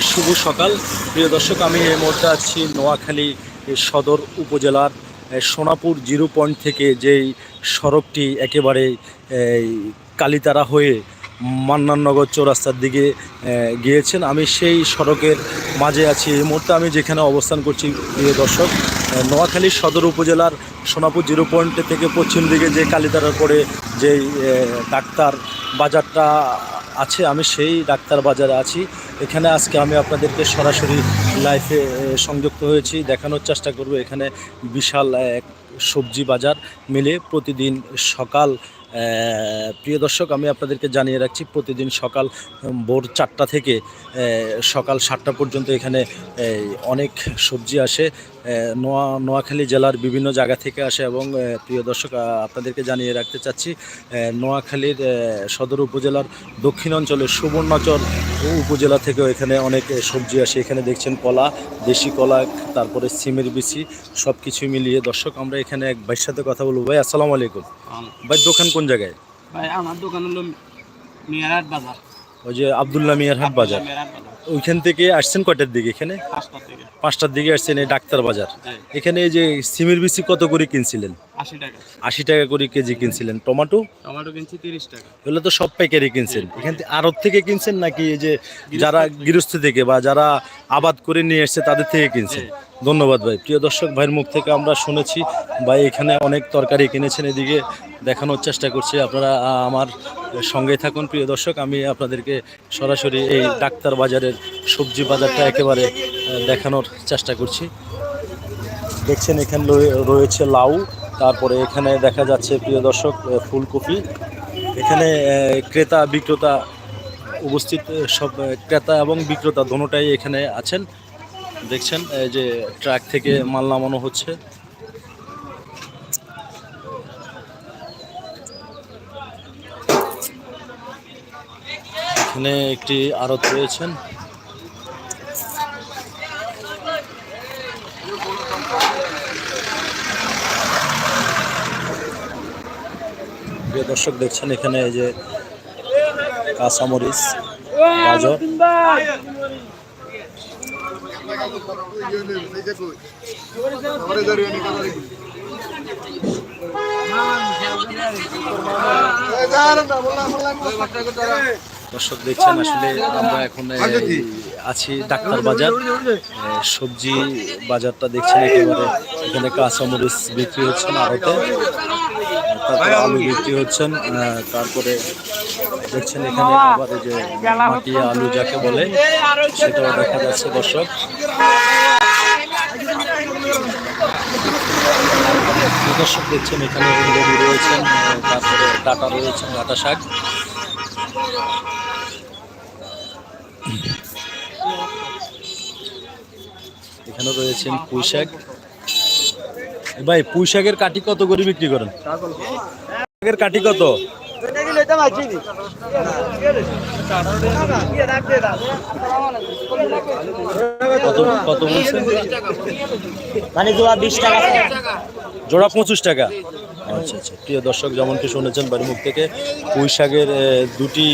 শুভ সকাল। প্রিয় দর্শক, আমি এই মুহূর্তে আছি নোয়াখালী সদর উপজেলার সোনাপুর জিরো পয়েন্ট থেকে যেই সড়কটি একেবারে কালীতারা হয়ে মান্নাননগর চৌরাস্তার দিকে গিয়েছেন। আমি সেই সড়কের মাঝে আছি। এই মুহূর্তে আমি যেখানে অবস্থান করছি, প্রিয় দর্শক নোয়াখালী সদর উপজেলার সোনাপুর জিরো পয়েন্ট থেকে পশ্চিম দিকে যে কালীতারার পরে যেই ডাক্তার বাজারটা আছে, আমি সেই ডাক্তার বাজারে আছি। এখানে আজকে আমি আপনাদেরকে সরাসরি লাইফে সংযুক্ত হয়েছি। দেখানোর চেষ্টা করব। এখানে বিশাল এক সবজি বাজার মিলে প্রতিদিন সকাল প্রিয় দর্শক, আমি আপনাদেরকে জানিয়ে রাখছি, প্রতিদিন সকাল ভোর চারটা থেকে সকাল সাতটা পর্যন্ত এখানে অনেক সবজি আসে নোয়া, নোয়াখালী জেলার বিভিন্ন জায়গা থেকে আসে এবং প্রিয় দর্শক আপনাদেরকে জানিয়ে রাখতে চাচ্ছি নোয়াখালীর সদর উপজেলার দক্ষিণ অঞ্চলের সুবর্ণচর উপজেলা থেকেও এখানে অনেক সবজি আসে। এখানে দেখছেন কলা দেশি কলা তারপরে সিমের বিচি সব কিছু মিলিয়ে। দর্শক আমরা এখানে এক ভাইয়ের সাথে কথা বলব। ভাই আসসালামু আলাইকুম। ভাই দোকান কোন জায়গায়? ভাই আমার দোকান হলো মিয়ারাট বাজার। ওই যে আবদুল্লাহ মিয়ারহাট বাজার। ওইখান থেকে আসছেন কয়টার দিকে এখানে? পাঁচটার দিকে আসছেন এই ডাক্তার বাজার। হ্যাঁ। এখানে এই যে সিমের বিচি কত করে কিনছিলেন? আশি টাকা। আশি টাকা করে কেজি কিনছিলেন। টমেটো? টমেটো কিনছি তিরিশ টাকা। এগুলো তো সব পাইকারি কিনছেন। এখান থেকে আড়ত থেকে কিনছেন নাকি এই যে যারা গৃহস্থ থেকে। বা যারা আবাদ করে নিয়ে এসছে তাদের থেকে কিনছেন? ধন্যবাদ ভাই। প্রিয় দর্শক ভাইয়ের মুখ থেকে আমরা শুনেছি ভাই এখানে অনেক তরকারি কিনেছেন এদিকে দেখানোর চেষ্টা করছি। আপনারা আমার সঙ্গে থাকুন। প্রিয় দর্শক আমি আপনাদেরকে সরাসরি এই ডাক্তার বাজারের সবজি বাজারটা একেবারে দেখানোর চেষ্টা করছি। দেখছেন এখানে রয়ে- রয়েছে লাউ। তারপরে এখানে দেখা যাচ্ছে, প্রিয় দর্শক ফুলকপি। এখানে ক্রেতা, বিক্রেতা উপস্থিত সব ক্রেতা এবং বিক্রেতা দোনোটাই এখানে আছেন। দেখছেন যে ট্রাক থেকে মাল নামানো হচ্ছে। এখানে একটি আড়ত রয়েছেন। প্রিয় দর্শক দেখছেন এখানে এই যে কাঁচামরিচ গাজর। দর্শক দেখছেন আসলে আমরা এখন আছি ডাক্তার বাজার। সবজি বাজারটা দেখছেন একেবারে। এখানে কাঁচা কাঁচামরিচ বিক্রি হচ্ছেন আড়তে। তারপরে আলু বিক্রি হচ্ছেন। তারপরে দেখছেন এখানে আবার যে মাটি আলু যাকে বলে সেটাও দেখা যাচ্ছে দর্শক। দর্শক দেখছেন এখানে লেবু রয়েছেন তারপরে ডাটা রয়েছেন ডাটা শাক। এখানে রয়েছেন পুঁই শাক ভাই পুঁই শাকের কাঠি কত করে বিক্রি করেন? শাকের কাঠি কত? কত বলছেন? মানে জোড়া বিশ টাকা। জোড়া পঁচিশ টাকা। আচ্ছা আচ্ছা। প্রিয় দর্শক যেমনটি শুনেছেন বাড়ির মুখ থেকে পুঁই শাকের দুটি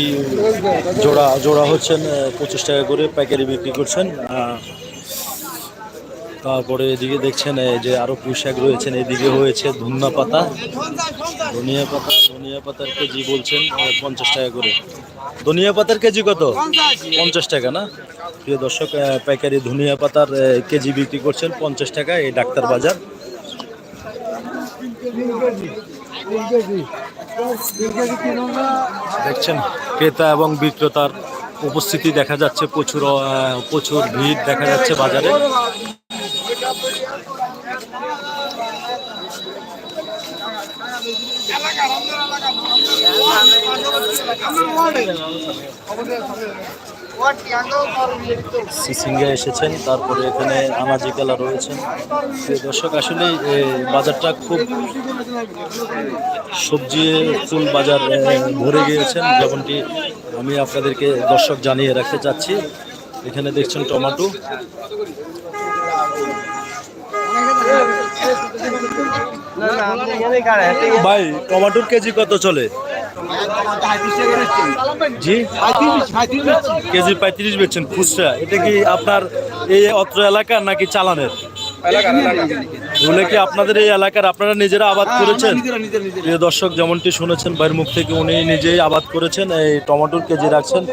জোড়া জোড়া হচ্ছেন পঁচিশ টাকা করে পাইকারি বিক্রি করছেন। তারপরে এদিকে দেখছেন, এই যে আরও পুঁই শাক রয়েছেন, এদিকে হয়েছে ধনিয়া পাতা। ধনিয়া পাতা, ধনিয়া পাতার কেজি বলছেন পঞ্চাশ টাকা করে। ধনিয়া পাতার কেজি কত? পঞ্চাশ টাকা না? প্রিয় দর্শক পাইকারি ধনিয়া পাতার কেজি বিক্রি করছেন পঞ্চাশ টাকা, এই ডাক্তার বাজার। দেখছেন, ক্রেতা এবং বিক্রেতার উপস্থিতি দেখা যাচ্ছে, প্রচুর প্রচুর ভিড় দেখা যাচ্ছে বাজারে। সিসিঙ্গা এসেছেন, তারপরে এখানে আনাজি কালা রয়েছেন। দর্শক, আসলে বাজারটা খুব সবজি, ফুল বাজার ভরে গিয়েছেন। যেমনটি আমি আপনাদেরকে দর্শক জানিয়ে রাখতে চাচ্ছি। এখানে দেখছেন টমাটো। ভাই, টমাটোর কেজি কত চলে? জি। কেজি পঁয়ত্রিশ বেচছেন খুচরা। এটা কি আপনার এই অত্র এলাকার নাকি চালানের? এগুলো কি আপনাদের এই এলাকার আপনারা নিজেরা আবাদ করেছেন? প্রিয় দর্শক যেমনটি শুনেছেন ভাইয়ের মুখ থেকে উনি নিজেই আবাদ করেছেন। এই টমেটোর কেজি রাখছেন।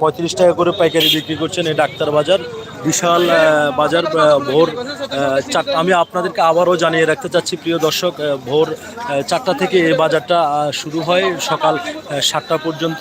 পঁয়ত্রিশ টাকা করে পাইকারি বিক্রি করছেন এই ডাক্তার বাজার। বিশাল বাজার ভোর আমি আপনাদেরকে আবারও জানিয়ে রাখতে চাচ্ছি প্রিয় দর্শক ভোর চারটা থেকে এই বাজারটা শুরু হয় সকাল সাতটা পর্যন্ত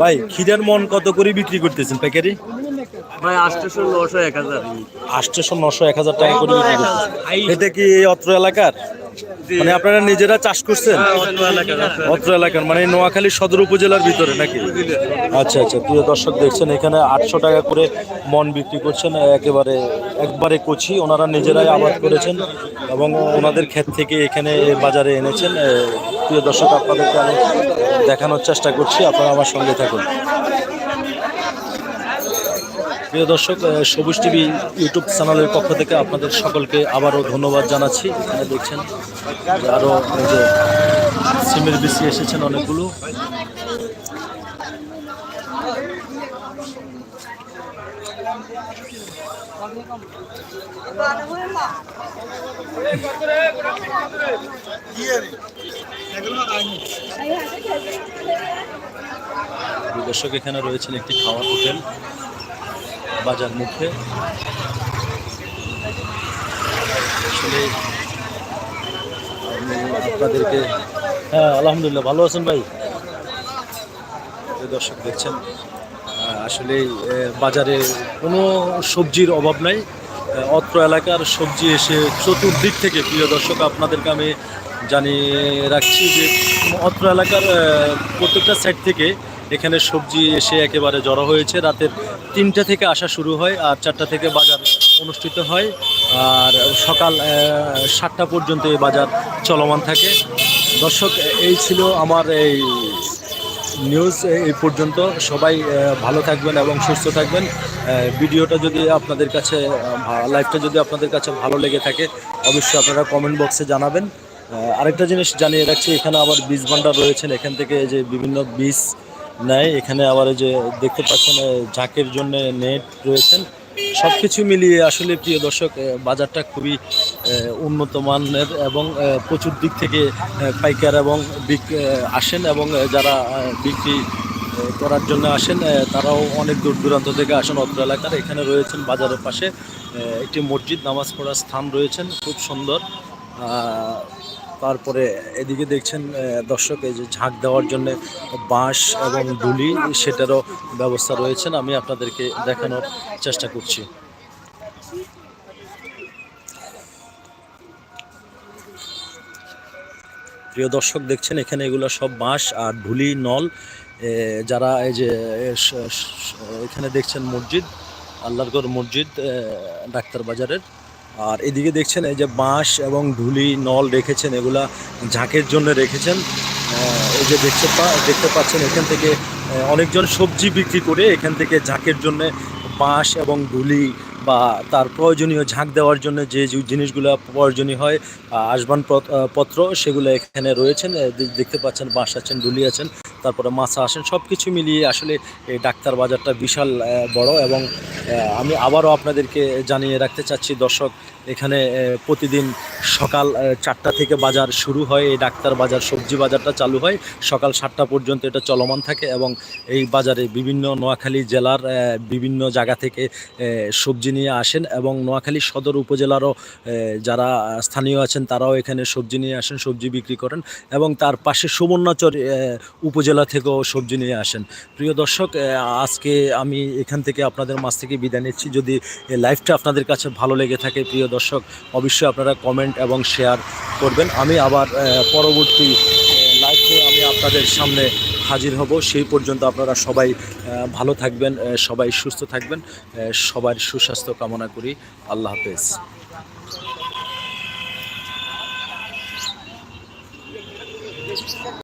ভাই খিদের মন কত করে বিক্রি করতেছেন প্যাকেটে? ভাই আটশোশো নশো এক হাজার। আটশোশো নশো এক হাজার টাকা করে বিক্রি করতেছেন। এটা কি অত্র এলাকার? মানে আপনারা নিজেরা চাষ করছেন? অত্র এলাকার মানে নোয়াখালী সদর উপজেলার ভিতরে নাকি? আচ্ছা আচ্ছা প্রিয় দর্শক দেখছেন এখানে আটশো টাকা করে মন বিক্রি করছেন একেবারে একবারে কচি। ওনারা নিজেরাই আবাদ করেছেন এবং ওনাদের ক্ষেত থেকে এখানে বাজারে এনেছেন। প্রিয় দর্শক আপনাদেরকে আমি দেখানোর চেষ্টা করছি আপনারা আমার সঙ্গে থাকুন। প্রিয় দর্শক সবুজ টিভি ইউটিউব চ্যানেলের পক্ষ থেকে আপনাদের সকলকে আবারও ধন্যবাদ জানাচ্ছি। এখানে দেখছেন আরও যে সিমের বেশি এসেছেন অনেকগুলো। দর্শক, এখানে রয়েছেন একটি খাওয়ার হোটেল। বাজার মুখে। আসলে আপনাদেরকে হ্যাঁ আলহামদুলিল্লাহ, ভালো আছেন ভাই? দর্শক দেখছেন আসলে বাজারে কোনো সবজির অভাব নাই। অত্র এলাকার সবজি এসে চতুর্দিক থেকে, প্রিয় দর্শক, আপনাদেরকে আমি জানিয়ে রাখছি যে অত্র এলাকার প্রত্যেকটা সাইড থেকে এখানে সবজি এসে একেবারে জড়ো হয়েছে। রাতের তিনটা থেকে আসা শুরু হয় আর চারটা থেকে বাজার অনুষ্ঠিত হয়। আর সকাল সাতটা পর্যন্ত এই বাজার চলমান থাকে। দর্শক, এই ছিল আমার এই নিউজ এই পর্যন্ত। সবাই ভালো থাকবেন এবং সুস্থ থাকবেন। ভিডিওটা যদি আপনাদের কাছে লাইভটা যদি আপনাদের কাছে ভালো লেগে থাকে, অবশ্যই আপনারা কমেন্ট বক্সে জানাবেন। আরেকটা জিনিস জানিয়ে রাখছি, এখানে আবার বীজ ভাণ্ডার রয়েছেন এখান থেকে যে বিভিন্ন বীজ নেয়। এখানে আবার যে দেখতে পাচ্ছেন ঝাঁকের জন্য নেট রয়েছেন। সব কিছু মিলিয়ে আসলে প্রিয় দর্শক বাজারটা খুবই উন্নত মানের এবং প্রচুর দিক থেকে পাইকার এবং বিক আসেন এবং যারা বিক্রি করার জন্য আসেন তারাও অনেক দূর দূরান্ত থেকে আসেন অত্র এলাকার। এখানে রয়েছেন বাজারের পাশে একটি মসজিদ, নামাজ পড়ার স্থান রয়েছেন, খুব সুন্দর। তারপরে এদিকে দেখছেন দর্শক, এই যে ঝাঁক দেওয়ার জন্য বাঁশ এবং ডুলি সেটারও ব্যবস্থা রয়েছেন আমি আপনাদেরকে দেখানোর চেষ্টা করছি। প্রিয় দর্শক, দেখছেন এখানে এগুলো সব বাঁশ আর ঢুলি নল। যারা এই যে এখানে দেখছেন মসজিদ আল্লাহরগড় মসজিদ ডাক্তার বাজারের আর এদিকে দেখছেন এই যে বাঁশ এবং ঢুলি নল রেখেছেন, এগুলা ঝাঁকের জন্য রেখেছেন। এই যে দেখতে দেখতে পাচ্ছেন এখান থেকে অনেকজন সবজি বিক্রি করে এখান থেকে ঝাঁকের জন্য বাঁশ এবং ঢুলি বা তার প্রয়োজনীয় ঝাঁক দেওয়ার জন্য যে যে জিনিসগুলো প্রয়োজনীয় হয় আসবান পত্র, সেগুলো এখানে রয়েছেন। দেখতে পাচ্ছেন বাঁশ আছেন ঢুলি আছেন। তারপরে মাছা আসেন সব কিছু মিলিয়ে আসলে এই ডাক্তার বাজারটা বিশাল বড় এবং আমি আবারও আপনাদেরকে জানিয়ে রাখতে চাচ্ছি দর্শক এখানে প্রতিদিন সকাল চারটা থেকে বাজার শুরু হয় এই ডাক্তার বাজার সবজি বাজারটা চালু হয় সকাল সাতটা পর্যন্ত এটা চলমান থাকে এবং এই বাজারে বিভিন্ন নোয়াখালী জেলার বিভিন্ন জায়গা থেকে সবজি নিয়ে আসেন এবং নোয়াখালী সদর উপজেলারও যারা স্থানীয় আছেন তারাও এখানে সবজি নিয়ে আসেন সবজি বিক্রি করেন এবং তার পাশে সুবর্ণচর আহ, উপজেলা থেকেও সবজি নিয়ে আসেন। প্রিয় দর্শক আজকে আমি এখান থেকে আপনাদের মাছ থেকে বিদায় নিচ্ছি। যদি লাইভটা আপনাদের কাছে ভালো লেগে থাকে, প্রিয় দর্শক, অবশ্যই আপনারা কমেন্ট এবং শেয়ার করবেন। আমি আবার পরবর্তী লাইভে আমি আপনাদের সামনে হাজির হব। সেই পর্যন্ত আপনারা সবাই ভালো থাকবেন সবাই সুস্থ থাকবেন। সবার সুস্বাস্থ্য কামনা করি। আল্লাহ হাফেজ।